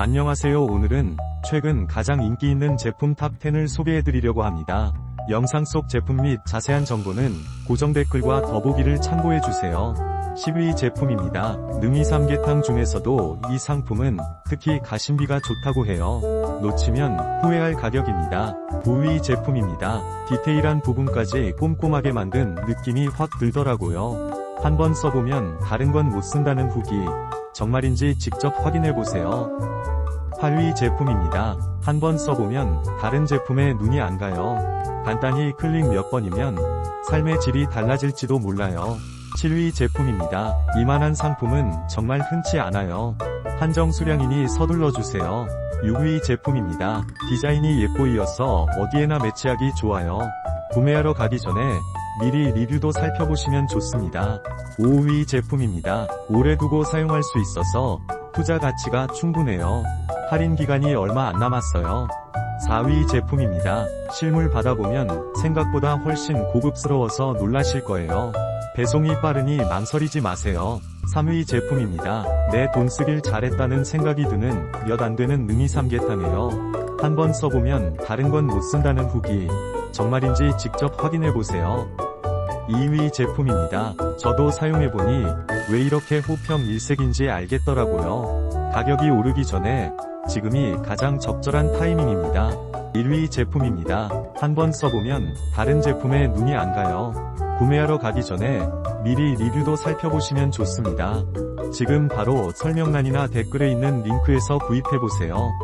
안녕하세요 오늘은 최근 가장 인기 있는 제품 탑10을 소개해드리려고 합니다. 영상 속 제품 및 자세한 정보는 고정 댓글과 더보기를 참고해주세요. 10위 제품입니다. 능이 삼계탕 중에서도 이 상품은 특히 가심비가 좋다고 해요. 놓치면 후회할 가격입니다. 9위 제품입니다. 디테일한 부분까지 꼼꼼하게 만든 느낌이 확 들더라고요. 한번 써보면 다른 건 못 쓴다는 후기. 정말인지 직접 확인해 보세요. 8위 제품입니다. 한번 써보면 다른 제품에 눈이 안 가요. 간단히 클릭 몇 번이면 삶의 질이 달라질지도 몰라요. 7위 제품입니다. 이만한 상품은 정말 흔치 않아요. 한정 수량이니 서둘러 주세요. 6위 제품입니다. 디자인이 예뻐이어서 어디에나 매치하기 좋아요. 구매하러 가기 전에 미리 리뷰도 살펴보시면 좋습니다. 5위 제품입니다. 오래 두고 사용할 수 있어서 투자 가치가 충분해요. 할인 기간이 얼마 안 남았어요. 4위 제품입니다. 실물 받아보면 생각보다 훨씬 고급스러워서 놀라실 거예요. 배송이 빠르니 망설이지 마세요. 3위 제품입니다. 내 돈 쓰길 잘했다는 생각이 드는 몇 안 되는 능이 삼계탕이에요. 한번 써보면 다른 건 못 쓴다는 후기. 정말인지 직접 확인해보세요. 2위 제품입니다. 저도 사용해보니 왜 이렇게 호평 일색인지 알겠더라고요. 가격이 오르기 전에 지금이 가장 적절한 타이밍입니다. 1위 제품입니다. 한번 써보면 다른 제품에 눈이 안 가요. 구매하러 가기 전에 미리 리뷰도 살펴보시면 좋습니다. 지금 바로 설명란이나 댓글에 있는 링크에서 구입해보세요.